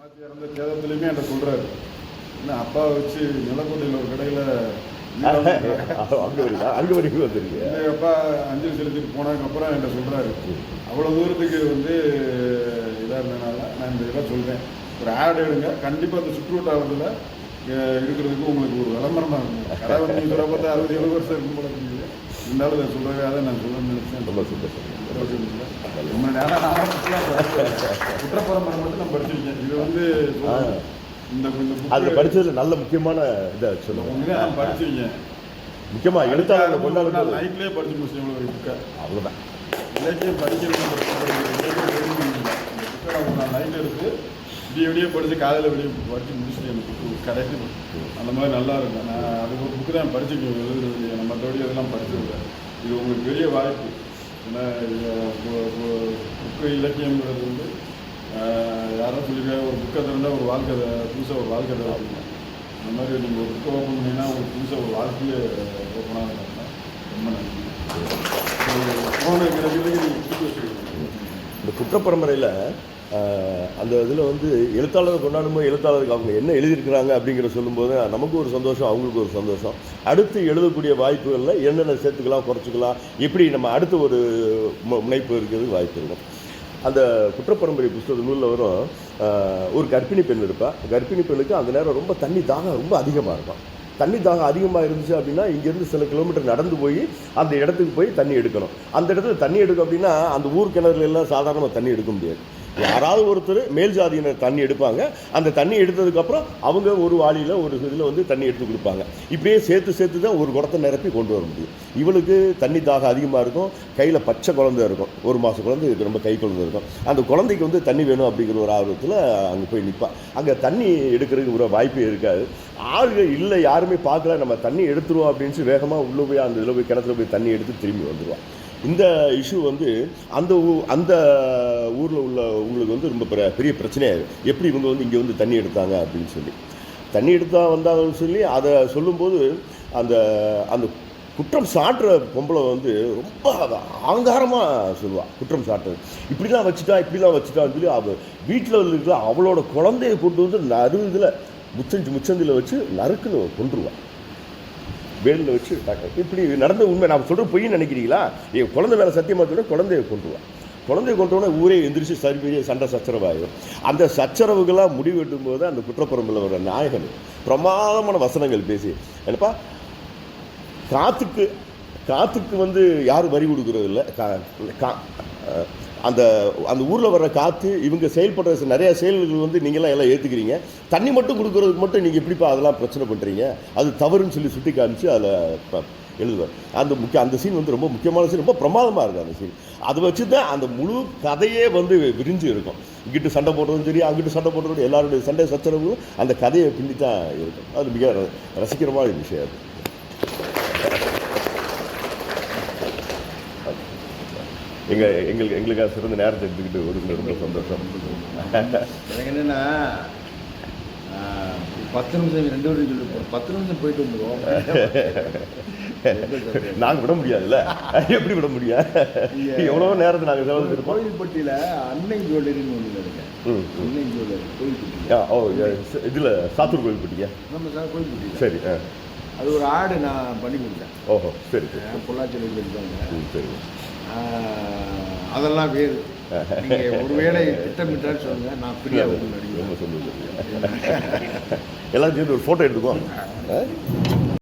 அம்மாச்சி இறந்த சேதத்துலையுமே என்கிட்ட சொல்கிறாரு என்ன அப்பா வச்சு நிலக்கோட்டையில் ஒரு கடையில் அங்கே வரீங்க அங்கே வரைக்கும் வந்துருக்கீங்க எங்கள் அப்பா அஞ்சலி செலுத்திட்டு போனதுக்கப்புறம் என்கிட்ட சொல்கிறாரு அவ்வளோ தூரத்துக்கு வந்து இதாக இருந்ததுனால நான் இந்த இதெல்லாம் சொல்கிறேன் ஒரு ஆட் எடுங்க. கண்டிப்பாக அந்த சுற்று வட்டாரத்தில் அஹ், இருக்கிறதுக்கு உங்களுக்கு ஒரு விளம்பரமாக இருக்கும். கடை வந்து சொல்ல பார்த்தா அறுபது எழுபது வருஷம் இருக்கும் போல இருந்தாலும் இதை சொல்கிறதுக்காக நான் சொல்ல நினைச்சேன். ரொம்ப சந்தோஷம். அதில் படிச்சதுல நல்ல முக்கியமான இதை நான் படிச்சிருக்கேன். முக்கியமாக எழுத்தாளர்கள் கொண்டாடுறது நைட்லேயே படிச்சு முடிச்சேன் இவ்வளோ ஒரு புக்கை அவ்வளோதான் இலக்கியம் படிக்கிறது நான் நைட் எடுத்து விடிய விடிய படித்து காலையில் விடிய படித்து முடிச்சுட்டு எனக்கு புக்கு கடைசி அந்த மாதிரி நல்லா இருக்கும். நான் அது ஒரு புக்கு தான் படிச்சிருக்கேன். எழுதுறது மற்றபடி அதெல்லாம் படிச்சிருக்கேன் இது உங்களுக்கு பெரிய வாய்ப்பு. புக்கு இலக்கியங்கிறது வந்து ஆஹ், யாரோ சொல்லியிருக்காங்க ஒரு புக்கை திறந்தால் ஒரு வாழ்க்கை புதுசாக ஒரு வாழ்க்கை தரும் அந்த மாதிரி நீங்கள் ஒரு புக்கை ஓப்பன் பண்ணிங்கன்னா உங்களுக்கு புதுசாக ஒரு வாழ்க்கையே ஓப்பனாக இருக்கும் ரொம்ப நன்றி. கிடைக்கிறதுக்கு நீங்கள் புக்கு வச்சுருக்கீங்க. இந்த குற்றப்பரம்பரையில் அந்த இதில் வந்து எழுத்தாளர் கொண்டாடும்போது எழுத்தாளருக்கு அவங்க என்ன எழுதியிருக்கிறாங்க அப்படிங்கிற சொல்லும்போது நமக்கு ஒரு சந்தோஷம் அவங்களுக்கு ஒரு சந்தோஷம். அடுத்து எழுதக்கூடிய வாய்ப்புகளில் என்னென்ன சேர்த்துக்கலாம் குறைச்சிக்கலாம் எப்படி நம்ம அடுத்த ஒரு மு- முனைப்பு இருக்கிறது வாய்ப்பு இருக்கும் அந்த குற்றப்பரம்பரை புஸ்தக நூலில் வரும் ஒரு கர்ப்பிணி பெண் இருப்பா கர்ப்பிணி பெண்ணுக்கு அந்த நேரம் ரொம்ப தண்ணி தாகம் ரொம்ப அதிகமாக இருக்கும். தண்ணி தாகம் அதிகமாக இருந்துச்சு அப்படின்னா இங்கேருந்து சில கிலோமீட்டர் நடந்து போய் அந்த இடத்துக்கு போய் தண்ணி எடுக்கணும். அந்த இடத்துல தண்ணி எடுக்கும் அப்படின்னா அந்த ஊர் கிணறுல எல்லாம் சாதாரணமாக தண்ணி எடுக்க முடியாது. யாராவது ஒருத்தர் மேல் ஜாதியினர் தண்ணி எடுப்பாங்க. அந்த தண்ணி எடுத்ததுக்கப்புறம் அவங்க ஒரு வாளியில் ஒரு இதில் வந்து தண்ணி எடுத்து கொடுப்பாங்க. இப்படியே சேர்த்து சேர்த்து தான் ஒரு குடத்தை நிரப்பி கொண்டு வர முடியும். இவளுக்கு தண்ணி தாகம் அதிகமாக இருக்கும். கையில் பச்சை குழந்தை இருக்கும். ஒரு மாதம் குழந்தை ரொம்ப கை குழந்தை இருக்கும். அந்த குழந்தைக்கு வந்து தண்ணி வேணும் அப்படிங்கிற ஒரு ஆர்வத்தில் அங்கே போய் நிற்பான் அங்கே தண்ணி எடுக்கிறதுக்கு ஒரு வாய்ப்பே இருக்காது. ஆளுகள் இல்லை யாருமே பார்க்கல. நம்ம தண்ணி எடுத்துருவோம் அப்படின்னு வேகமாக உள்ளே போய் அந்த இதில் போய் கிணத்துல போய் தண்ணி எடுத்து திரும்பி வந்துடுவான் இந்த இஷ்யூ வந்து அந்த ஊ அந்த ஊரில் உள்ள உங்களுக்கு வந்து ரொம்ப பெரிய- பெரிய எப்படி இவங்க வந்து இங்கே வந்து தண்ணி எடுத்தாங்க அப்படின்னு சொல்லி. தண்ணி எடுத்தா வந்தாங்கன்னு சொல்லி அதை சொல்லும்போது அந்த அந்த குற்றம் சாட்டுற பொம்பளை வந்து ரொம்ப ஆங்காரமாக சொல்லுவாள் குற்றம் சாட்டுறது. இப்படிலாம் வச்சுட்டா இப்படிலாம் வச்சுட்டான்னு சொல்லி அவள் வீட்டில் இருக்கிற அவளோட குழந்தைய கொண்டு வந்து நறு இதில் முச்சஞ்சு முச்சந்தில் வச்சு நறுக்குன்னு கொண்டுருவாள் வேலில் வச்சு டாக்டர் இப்படி நடந்த உண்மை நான் சொல்கிற பொய்ன்னு நினைக்கிறீங்களா? என் குழந்தை மேலே சத்தியமாக சொல்ல குழந்தைய கொண்டுருவான் குழந்தைய கொண்டோடனே ஊரே எந்திரிச்சு சரி பெரிய சண்டை சச்சரவாகும் அந்த சச்சரவுகளாக முடிவெட்டும் போது அந்த குற்றப்புறம்பில் வர நாயகன் பிரமாதமான வசனங்கள் பேசி என்னப்பா? காற்றுக்கு காற்றுக்கு வந்து யாரும் வரி கொடுக்குறதில்ல. இல்லை கா- கா- அந்த அந்த ஊரில் வர்ற காற்று இவங்க செயல்படுற நிறையா செயல்கள் வந்து நீங்களாம் எல்லாம் ஏற்றுக்கிறீங்க தண்ணி மட்டும் கொடுக்குறதுக்கு மட்டும் நீங்கள் எப்படிப்பா அதெல்லாம் பிரச்சனை பண்ணுறீங்க அது தவறுன்னு சொல்லி சுட்டி காமிச்சு அதில் எழுதுவார். அந்த முக்கிய அந்த சீன் வந்து ரொம்ப முக்கியமான சீன் ரொம்ப பிரமாதமாக இருக்குது அந்த சீன் அதை வச்சு தான் அந்த முழு கதையே வந்து விரிஞ்சு இருக்கும். இங்கிட்டு சண்டை போடுறதும் சரி அங்கிட்டு சண்டை போடுறதும் எல்லாருடைய சண்டை சச்சரவும் அந்த கதையை பின்னி தான் இருக்கும். அது மிக ர- ரசிக்கிறமான விஷயம் அது. எங்க எங்களுக்கு எங்களுக்காக சிறந்த நேரத்தை எடுத்துக்கிட்டு ஒதுக்குறது ரொம்ப சந்தோஷம். எனக்கு என்னன்னா பத்து நிமிஷம் ரெண்டு பேரும் சொல்லி ஒரு பத்து நிமிஷம் போயிட்டு வந்துடுவோம் நாங்க விட முடியாதுல்ல? எப்படி விட முடியும்? எவ்வளவோ நேரத்தை நாங்க செலவழிச்சிருப்போம் கோயில்பட்டியில் அன்னை ஜுவல்லரின்னு ஒன்று இருக்கேன். அன்னை ஜுவல்லரி கோயில்பட்டியில். ஆ, ஓ இதுல சாத்தூர் கோயில் போட்டீங்க நம்ம சார் கோயில்பட்டியில். சரி. அது ஒரு ஆடு நான் பண்ணி கொடுத்தேன். ஓஹோ சரி ம், சரி. அதெல்லாம் வேறு. நீங்கள் ஒருவேளை திட்டமிட்டான்னு சொல்லுங்க நான் ஃப்ரீயாக ரொம்ப சந்தோஷம். எல்லாரும் சேர்ந்து ஒரு ஃபோட்டோ எடுத்துக்கோ. ஆ?